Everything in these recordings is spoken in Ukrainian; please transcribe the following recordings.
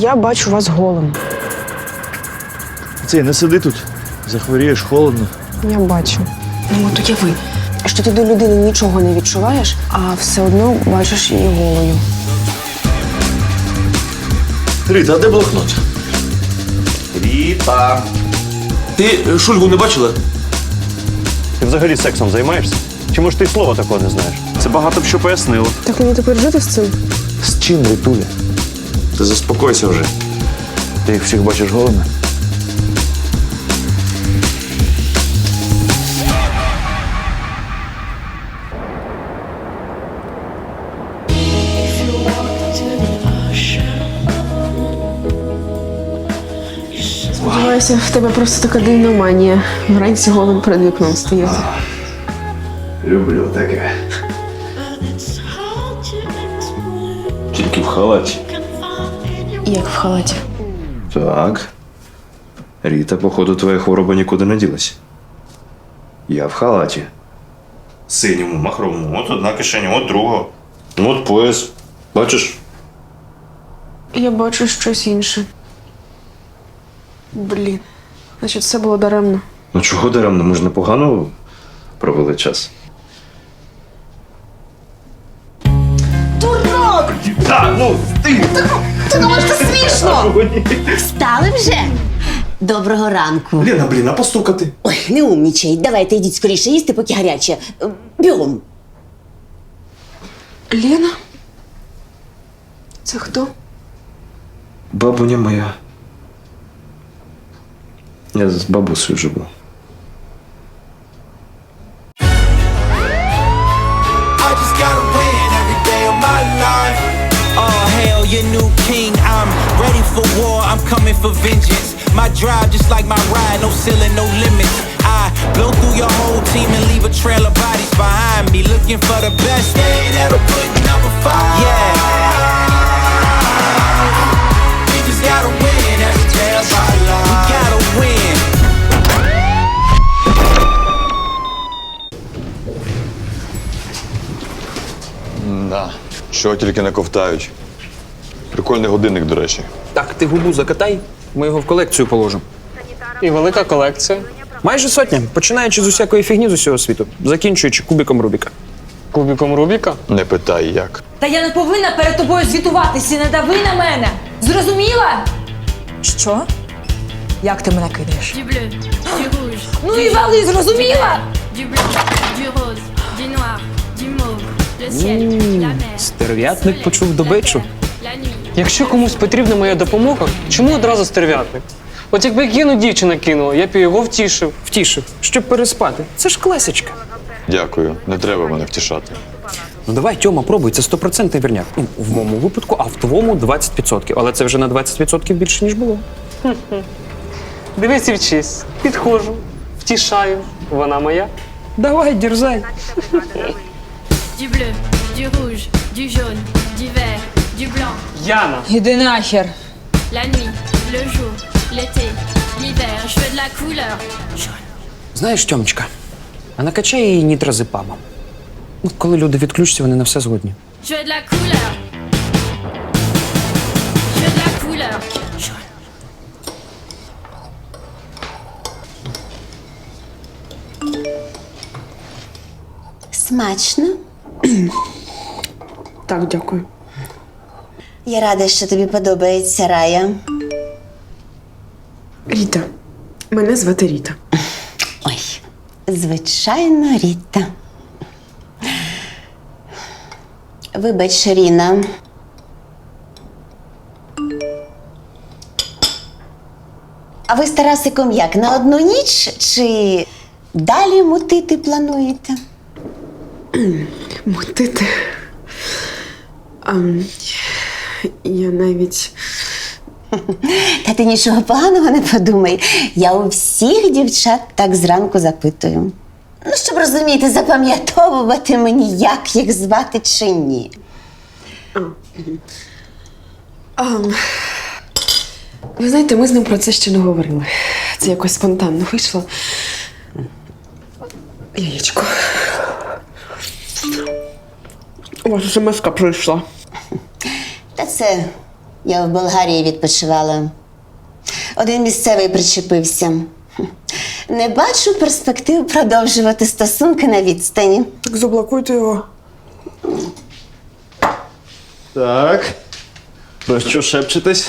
Я бачу вас голим. Цей, не сиди тут. Захворієш холодно. Я бачу. Ну от уяви, що ти до людини нічого не відчуваєш, а все одно бачиш її голою. Ріта, а де блокнот? Ріта. Ти е, Шульгу не бачила? Ти взагалі сексом займаєшся? Чи може ти й слова такого не знаєш? Це багато б що пояснило. Так мені тепер жити з цим? З чим, Ритуля? Ти заспокойся вже. Ти їх всіх бачиш голими? Сподіваюся, в тебе просто така дивна манія. Вранці голим перед вікном стояти. Люблю таке. Тільки в халаті. Як в халаті. Так. Ріта, походу, твоя хвороба нікуди не ділась. Я в халаті. Синьому, махровому, от одна кишеня, от друга. Ну, От пояс. Бачиш? Я бачу щось інше. Блін. Значить, все було даремно. Ну чого даремно? Ми ж непогано провели час. Та ну це смішно! Встали вже? Доброго ранку. Ліна, блін, а постукати? Ой, не умнічай. Давайте йдіть скоріше їсти, поки гаряче. Е, Бігом. Лена? Це хто? Бабуня моя. Я з бабусею живу. coming for vengeance. My drive, just like my ride, no ceiling, no limits. I blow through your whole team and leave a trail of bodies behind me. Looking for the best. Stay that'll put number five. Yeah. We just gotta win every day of our life. We gotta win. Да. Що тільки не ковтають. Прикольний годинник, до речі. Так, ти губу закатай, ми його в колекцію положимо. І велика колекція. Майже сотня, починаючи з усякої фігні з усього світу, закінчуючи кубиком Рубіка. Кубіком Рубіка. Не питай як. Та я не повинна перед тобою звітуватися, не дави на мене. Зрозуміла? Що? Як ти мене кидаєш? Ну і вали, зрозуміла? mer. Стерв'ятник почув добичу. Якщо комусь потрібна моя допомога, чому одразу стерв'ятник? От якби Гену дівчина кинула, я б його втішив. Втішив, щоб переспати. Це ж класичка. Дякую, не треба мене втішати. Ну давай, Тьома, пробуй, це стопроцентний вірняк. Ну, в моєму випадку, а в твоєму 20%. Але це вже на 20% більше, ніж було. Дивись і вчись. Підходжу, втішаю. Вона моя. Давай, дерзай. Du bleu, du rouge, du blanc. Яна. Іди нахер. La nuit, le jour, l'été, l'hiver. Je veux de la couleur. Знаєш, Тьомочка, а накачай її нітразепамом. Ну, коли люди відключаться, вони на все згодні. Je veux de la couleur. Je veux de la couleur. Смачно. Так, дякую. Я рада, що тобі подобається рая. Ріта. Мене звати Ріта. Ой, звичайно, Ріта. Вибач, Ріна. А ви з Тарасиком як? На одну ніч чи далі мутити плануєте? Мутити. Ам, я навіть. Та ти нічого поганого не подумай. Я у всіх дівчат так зранку запитую. Ну, щоб розуміти, запам'ятовувати мені, як їх звати чи ні. Ам, ви знаєте, ми з ним про це ще не говорили. Це якось спонтанно вийшло. Яєчко. У вас смс прийшла. Та це Я в Болгарії відпочивала. Один місцевий причепився. Не бачу перспектив продовжувати стосунки на відстані. Так заблокуйте його. Так. Про що шепчетесь?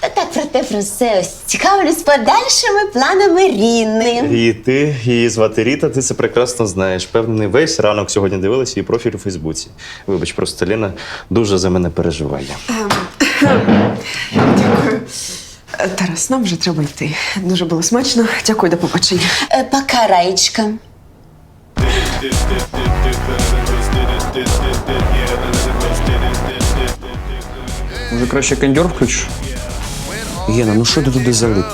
Та так про те про все. Ось цікавлюсь подальшими планами Ріни. Ріти, її звати Ріта, ти це прекрасно знаєш. Певний весь ранок сьогодні дивилася її профіль у Фейсбуці. Вибач, просто Ліна дуже за мене переживає. Дякую. Е, Тарас, нам вже треба йти. Дуже було смачно. Дякую, до побачення. Е, Пока, Раєчка. Може, краще кондьор включиш? Єна, ну що ти туди залип?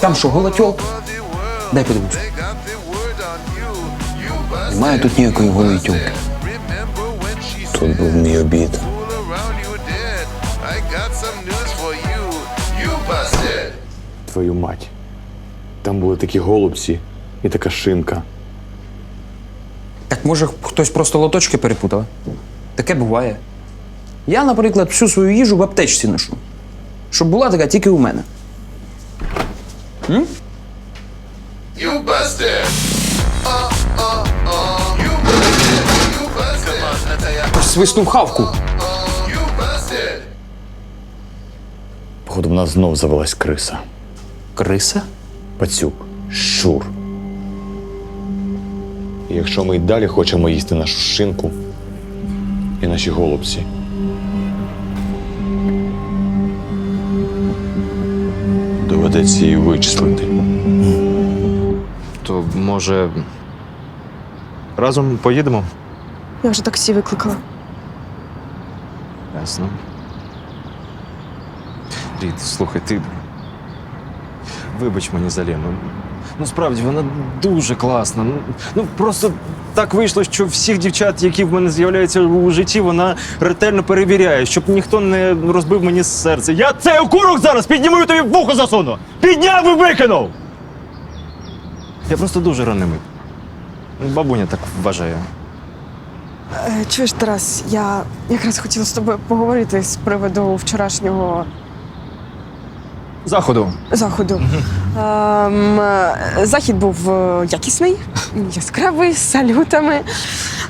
Там що, гола тьолка? Дай подивитися. Немає тут ніякої голої тьолки. Тут був мій обід. Твою мать. Там були такі голубці і така шинка. Так може хтось просто лоточки перепутав? Таке буває. Я, наприклад, всю свою їжу в аптечці ношу. Щоб була така тільки у мене. М? Свиснув хавку. Походу, в нас знов завелась криса. Криса? Пацюк, щур. І якщо ми й далі хочемо їсти нашу шинку і наші голубці. Її вичислити. То може. Разом поїдемо? Я вже таксі викликала. Ясно. Рід, слухай, ти. Вибач мені за Лену. Ну, справді, вона дуже класна. Ну, ну просто так вийшло, що всіх дівчат, які в мене з'являються у житті, вона ретельно перевіряє, щоб ніхто не розбив мені серце. Я цей окурок зараз підніму тобі вухо засуну! Підняв і викинув! Я просто дуже ранимий. Бабуня так вважає. Е, Чуєш, Тарас, я якраз хотіла з тобою поговорити з приводу вчорашнього Заходу. заходу. Ем, е, захід був е, якісний, яскравий, з салютами.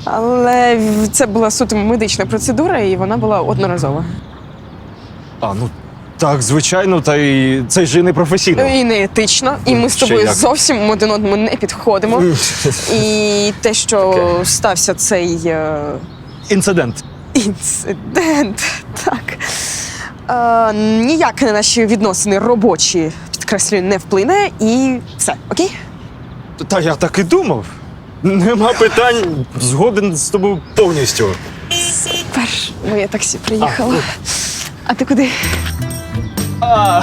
Але це була суто медична процедура, і вона була одноразова. А, ну так, звичайно, та й це ж і не професійно. І не етично, і ми з Ще тобою як. зовсім один одному не підходимо. І те, що Таке. стався цей е, Інцидент. інцидент, так. Е, ніяк на наші відносини робочі, підкреслюю, не вплине, і все, окей? Та я так і думав. Нема питань, згоден з тобою повністю. Супер, моє таксі приїхало. А ти куди? А,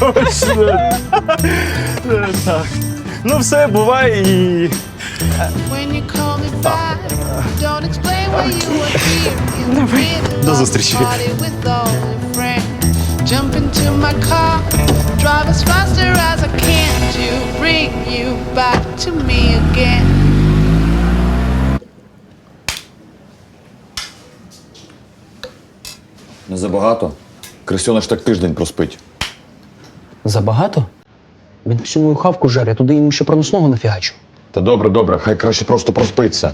точно. так. Ну, все, буває і. When you Давай. До зустрічі. Jump into my car, drive as faster as I can to bring you back to me again. Не забагато. Крестьона ж так тиждень проспить. Забагато? Він всю мою хавку жарить, туди йому ще проносного нафігачу. Та добре, добре, хай краще просто проспиться.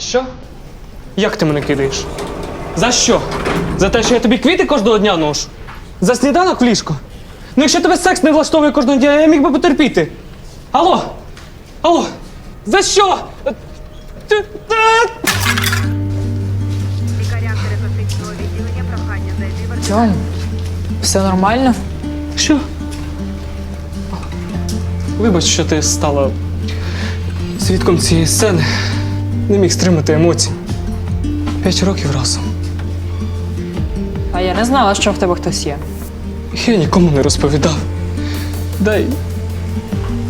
Що? Як ти мене кидаєш? За що? За те, що я тобі квіти кожного дня ношу? За сніданок в ліжко? Ну якщо тебе секс не влаштовує кожного дня, я міг би потерпіти. Алло? Алло? За що? Ти- та- Тьом, все нормально? Що? Вибач, що ти стала свідком цієї сцени, не міг стримати емоцій. П'ять років разом. А я не знала, що в тебе хтось є. Я нікому не розповідав. Дай.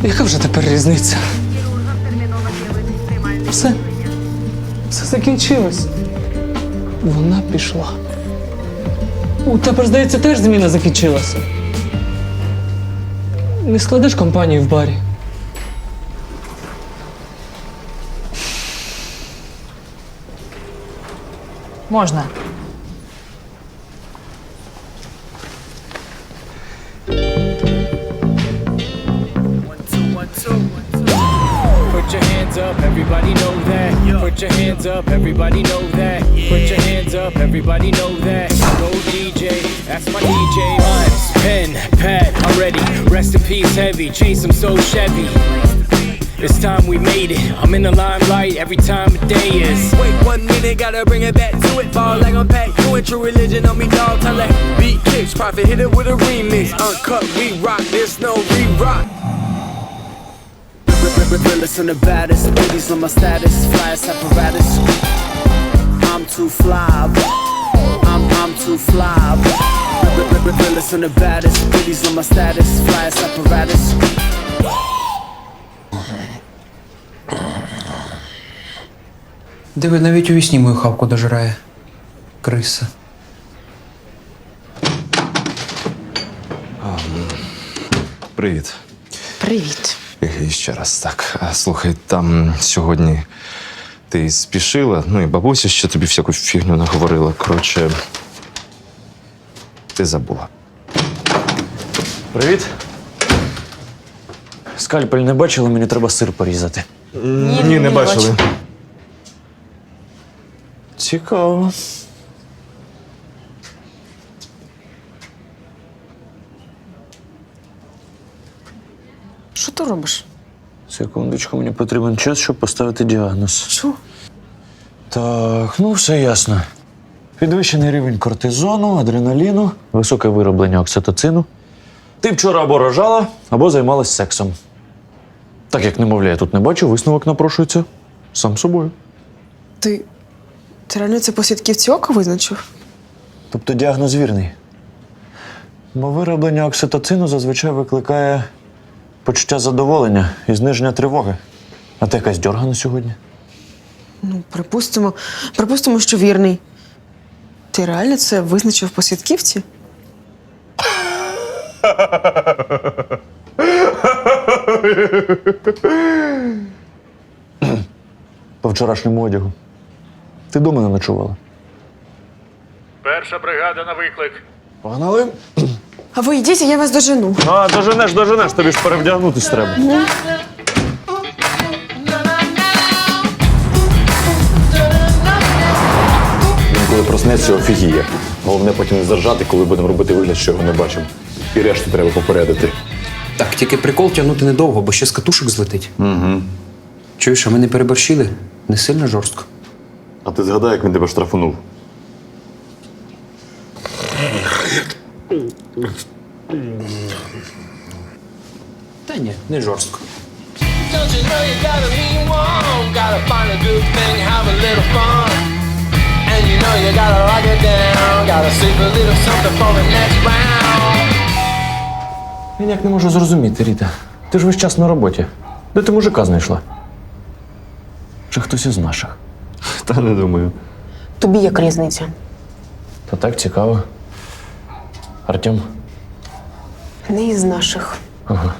Яка вже тепер різниця? Все. Все закінчилось. Вона пішла. У тебе, здається, теж зміна закінчилася. Не складеш компанію в барі. Można. Put your hands up, everybody know that. Put your hands up, everybody know that. Put your hands up, everybody know that. Go DJ, that's my DJ. Pen, pad, I'm. Rest in peace, heavy. Chase him so Chevy. It's time we made it. I'm in the limelight every time of day is. Wait one minute, gotta bring it back to it. Ball like I'm packed, you ain't true religion on me, dog. Tell that beat kicks, profit hit it with a remix. Uncut, we rock, there's no re-rock. Realest and the baddest, ladies on my status, flyest apparatus. I'm too fly. I'm I'm too fly. Realest and the baddest, ladies on my status, flyest apparatus. Диви, навіть у вісні мою хавку дожирає. Криса. Привіт. Привіт. І ще раз так. А, Слухай, там сьогодні ти спішила, ну і бабуся ще тобі всяку фігню наговорила. Коротше, ти забула. Привіт. Скальпель не бачили, мені треба сир порізати. Ні, не бачили. Цікаво. Що ти робиш? Секундочку, мені потрібен час, щоб поставити діагноз. Що? Так, ну все ясно. Підвищений рівень кортизону, адреналіну, високе вироблення окситоцину. Ти вчора або рожала, або займалась сексом. Так як немовля я тут не бачу, висновок напрошується сам собою. Ти. Ти реально це по свідківці ока визначив? Тобто діагноз вірний. Бо вироблення окситоцину зазвичай викликає почуття задоволення і зниження тривоги. А ти якась дьоргана сьогодні? Ну, припустимо, припустимо, що вірний. Ти реально це визначив по свідківці? По вчорашньому одягу. Ти дома не ночувала? Перша бригада на виклик. Погнали? А ви йдіть, я вас дожену. А, доженеш, доженеш, тобі ж перевдягнутись треба. Він коли проснеться, офігіє. Головне потім не заржати, коли будемо робити вигляд, що його не бачимо. І решту треба попередити. Так, тільки прикол тягнути недовго, бо ще з катушок злетить. Угу. Чуєш, а ми не переборщили? Не сильно жорстко. А ти згадай, як він тебе штрафунув. Та ні, не жорстко. Don't you know you gotta mean one? Gotta find a good thing, have a little fun. And you know you gotta lock it down. Gotta save a little something for the next round. Я ніяк не можу зрозуміти, Ріта. Ти ж весь час на роботі. Де ти мужика знайшла? Чи хтось із наших? Та не думаю. Тобі як різниця? Та так цікаво. Артем? Не із наших. Ага.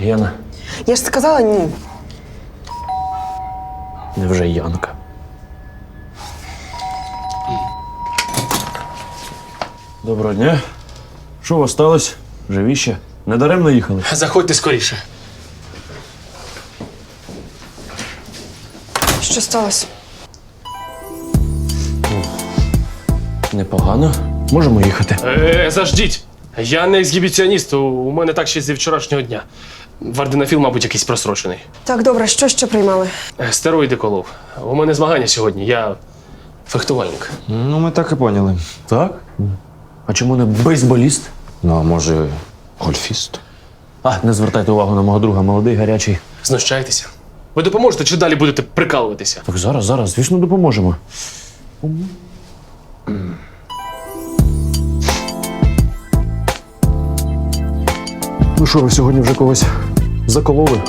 Яна. Я ж сказала ні. Невже Янка? Доброго дня. Що у вас сталося? Живі ще? Недаремно їхали? Заходьте скоріше. Що сталося? Непогано. Можемо їхати. Е, заждіть. Я не ексгібіціоніст, у мене так ще зі вчорашнього дня. Варденофіл, мабуть, якийсь просрочений. Так, добре, що ще приймали? Е, Стероїди колов. У мене змагання сьогодні. Я фехтувальник. Ну, ми так і поняли. Так? А чому не бейсболіст? Ну, а може, гольфіст? А, не звертайте увагу на мого друга, молодий, гарячий. Знущайтеся. Ви допоможете чи далі будете прикалуватися? Так зараз, зараз, звісно, допоможемо. Ну що, ви сьогодні вже когось закололи?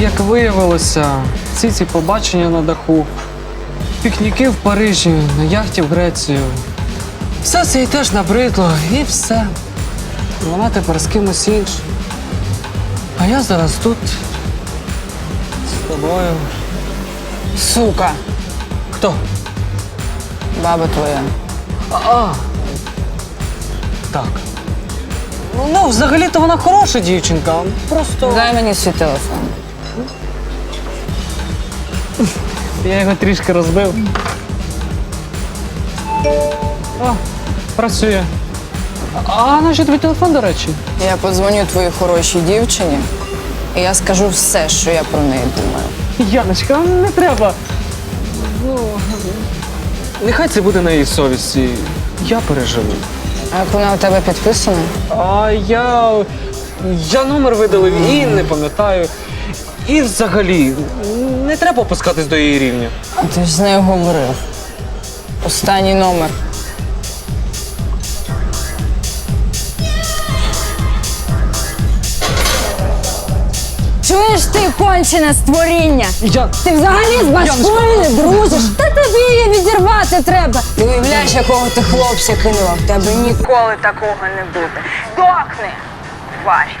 Як виявилося, всі ці побачення на даху, пікніки в Парижі, на яхті в Грецію. Все це їй теж набридло, і все. Вона тепер з кимось іншим. А я зараз тут з тобою. Сука, Хто? баба твоя. А. Так. Ну, взагалі-то вона хороша дівчинка. Просто. Дай мені свій телефон. Я його трішки розбив. О, працює. А на що тобі телефон, до речі? Я подзвоню твоїй хорошій дівчині, і я скажу все, що я про неї думаю. Яночка, не треба. Ну, нехай це буде на її совісті. Я переживу. А як вона у тебе підписана? А я. Я номер видалив і не пам'ятаю. І взагалі, не треба опускатись до її рівня. А ти ж з нею говорив. Останній номер. Чуєш ти кончене створіння? Я... Ти взагалі з башкою не дружиш? Та тобі її відірвати треба. Ти уявляєш, якого ти хлопця кинула? В тебе ніколи такого не буде. Докни, тварь.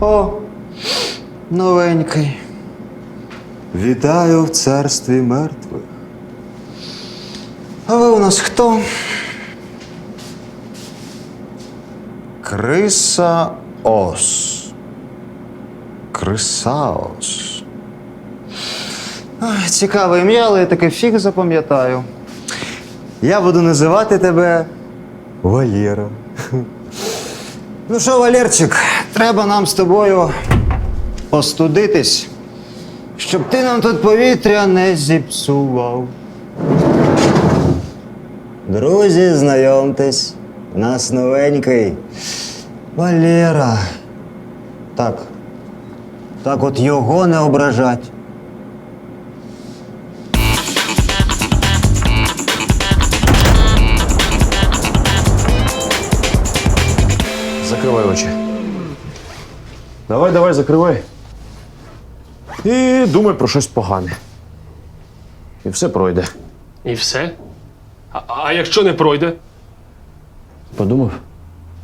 О, новенький. Вітаю в царстві мертвих. У нас хто? Криса Ос. Крисаос. Ой, Цікаве ім'я, але я таке фіг запам'ятаю. Я буду називати тебе Валєра. Ну що, Валерчик, треба нам з тобою остудитись, щоб ти нам тут повітря не зіпсував. Друзі, знайомтесь, у нас новенький. Валера. Так. Так от його не ображать. Закривай очі. Давай, давай, закривай. І думай про щось погане. І все пройде. І все? А, а якщо не пройде? Подумав?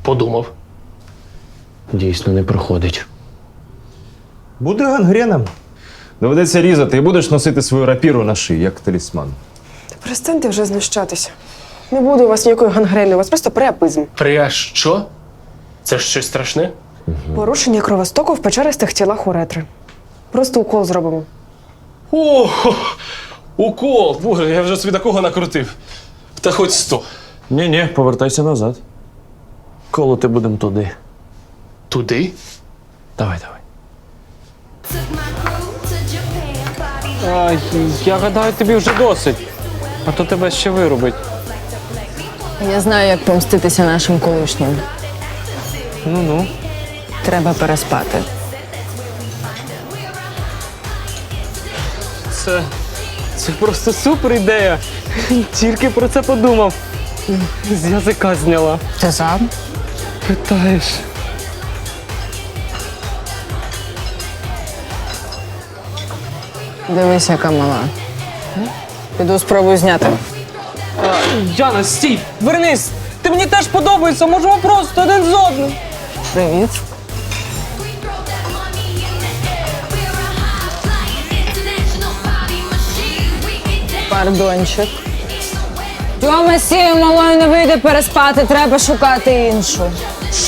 Подумав. Дійсно не проходить. Буде гангреном. Доведеться різати і будеш носити свою рапіру на шиї, як талісман. Перестаньте вже знущатися. Не буде у вас ніякої гангрени, у вас просто приапизм. Пря що? Це ж щось страшне? Порушення кровостоку в печеристих тілах уретри. Просто укол зробимо. О, укол! Боже, я вже собі такого накрутив. Та хоч сто. Ні, ні, повертайся назад. Колоти будемо туди. Туди? Давай, давай. А, я гадаю, тобі вже досить. А то тебе ще вирубить. Я знаю, як помститися нашим колишнім. Ну-ну. Треба переспати. Це. Це просто супер ідея. Тільки про це подумав. З язика зняла. Ти сам? Питаєш. Дивись, яка мала. Піду спробую зняти. Яна, стій! Вернись! Ти мені теж подобається, можемо просто один з одним. Привіт. Пардончик. Тьома сією малою не вийде переспати, треба шукати іншу.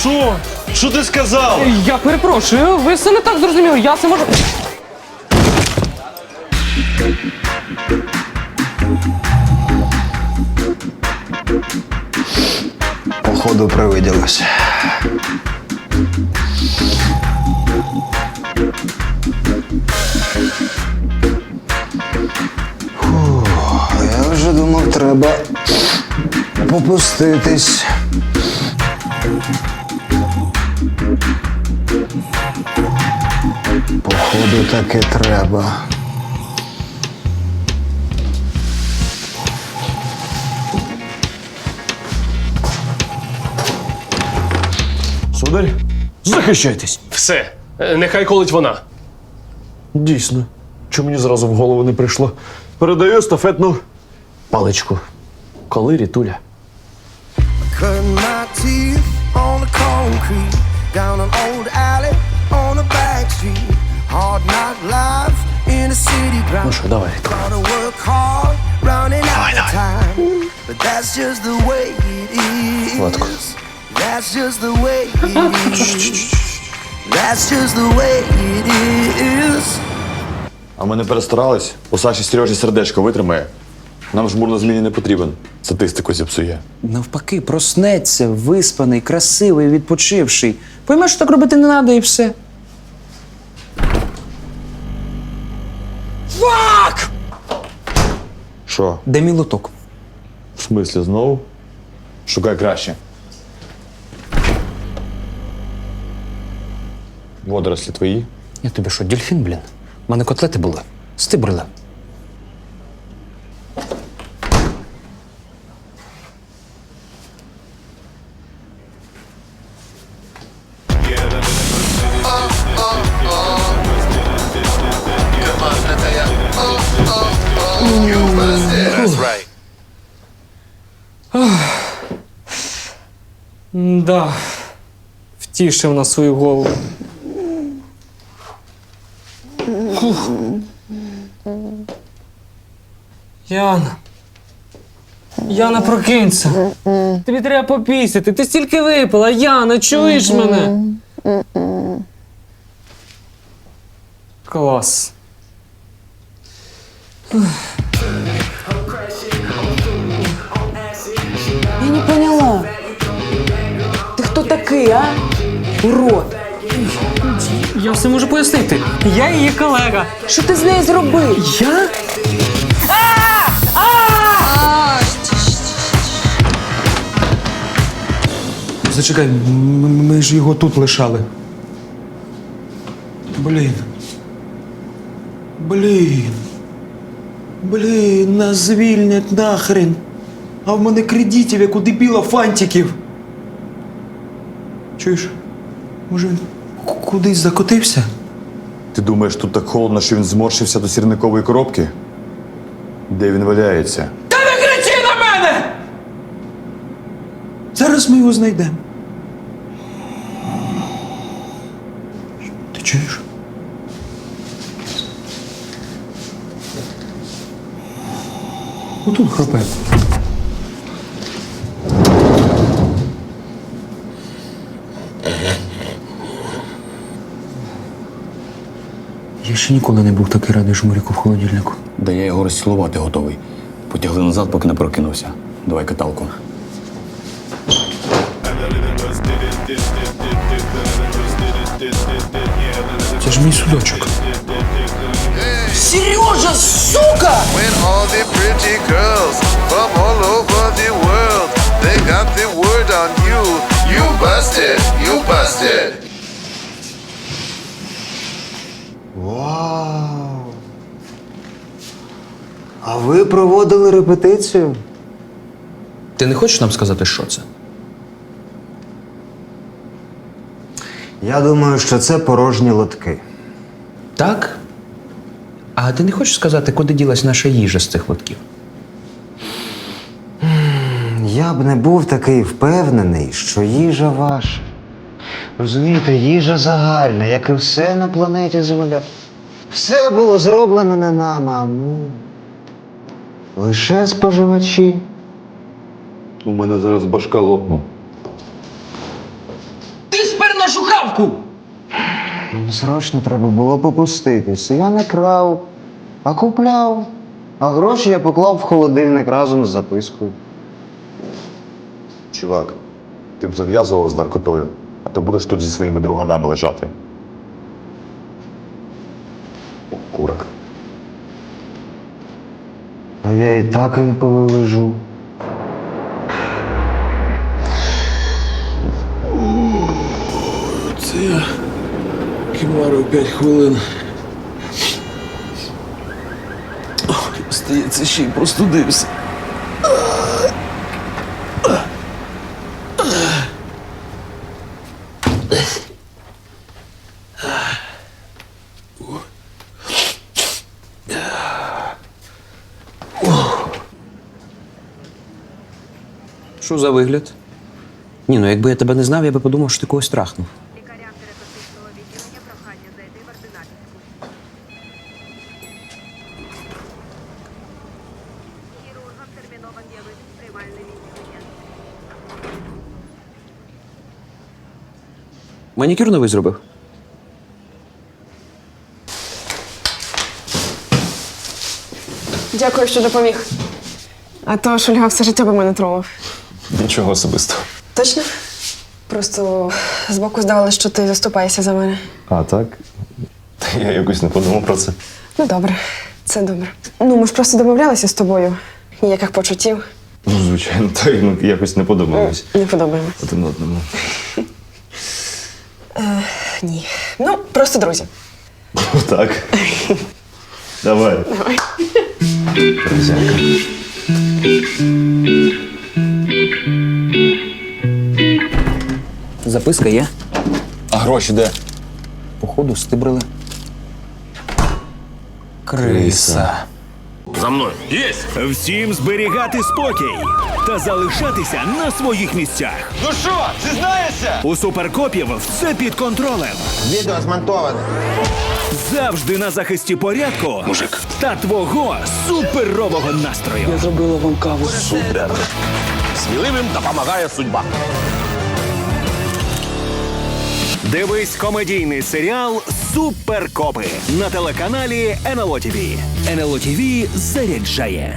Що? Що ти сказав? Я перепрошую, ви все не так зрозуміли. Я це можу. Походу привиділося. Я вже думав, треба попуститись. Походу, таки треба. Сударь, захищайтесь. Все, е, нехай колить вона. Дійсно. Чому мені зразу в голову не прийшло? Передаю естафетну паличку. Коли рітуля. Ну що, давай. That's just the way it is. That's just the way it is. А ми не перестарались. У Саші Сережі сердечко витримає. Нам жмур на зміні не потрібен. Статистику зіпсує. Навпаки, проснеться, виспаний, красивий, відпочивший. Пойме, що так робити не треба і все. Фак! Що? Де мій лоток? В смислі знову? Шукай краще. Водорослі твої. Я тобі що, дельфін, блін? У мене котлети були. Стибрили. Да. Втішив на свою голову. Фух. Яна. Яна, прокинься. Тобі треба попісяти. Ти стільки випила. Яна, чуєш мене? Клас. Я такий, а? Урод. Я все можу пояснити. Я її колега. Що ти з нею зробив? Я? Зачекай, м- ми ж його тут лишали. Блін. Блін. Блін, нас звільнять нахрен. А в мене кредитів, як у дебіла фантиків. Чуєш? Може він кудись закотився? Ти думаєш, тут так холодно, що він зморщився до сірникової коробки? Де він валяється? Та не кричи на мене! Зараз ми його знайдемо. Ти чуєш? Отут хропе. Я ще ніколи не був такий радий жмуріку в холодильнику. Да я його розцілувати готовий. Потягли назад, поки не прокинувся. Давай каталку. Це ж мій судочок. Сережа, сука! When all the pretty girls from all over the world, they got the word on you. You busted, you busted. Вау! А ви проводили репетицію? Ти не хочеш нам сказати, що це? Я думаю, що це порожні лотки. Так? А ти не хочеш сказати, куди ділась наша їжа з цих лотків? Я б не був такий впевнений, що їжа ваша. Розумієте, їжа загальна, як і все на планеті Земля. Все було зроблено не нами, а ну. Лише споживачі. У мене зараз башка лопну. Ти спер нашу хавку! Ну, Срочно треба було попуститися. Я не крав, а купляв. А гроші я поклав в холодильник разом з запискою. Чувак, ти б зав'язував з наркотою, а то будеш тут зі своїми друганами лежати. Курок. А я і так інколи лежу. Це я кимарив 5 хвилин. Стається, ще й простудився. Що за вигляд? Ні, ну якби я тебе не знав, я би подумав, що ти когось трахнув. Манікюр новий зробив. Дякую, що допоміг. А то Шульга все життя би мене тровав. Нічого особистого. Точно? Просто збоку здавалося, що ти заступаєшся за мене. А, так? Та я якось не подумав про це. Ну добре, це добре. Ну, ми ж просто домовлялися з тобою. Ніяких почуттів Ну, звичайно, так ми якось не подумались не подобаємось. один одному. Е, ні. Ну, просто друзі. Ну так. Давай. Давай. Друзяка. Записка є. А гроші де? Походу, стибрили. Криса. За мною. Єсть! Всім зберігати спокій та залишатися на своїх місцях. Ну що, зізнаєшся? У суперкопів все під контролем. Відео змонтоване. Завжди на захисті порядку Мужик. та твого суперового настрою. Я зробила вам каву. Супер. Сміливим допомагає судьба. Дивись комедійний серіал Суперкопи на телеканалі НЛО ТВ. НЛО ТВ заряджає.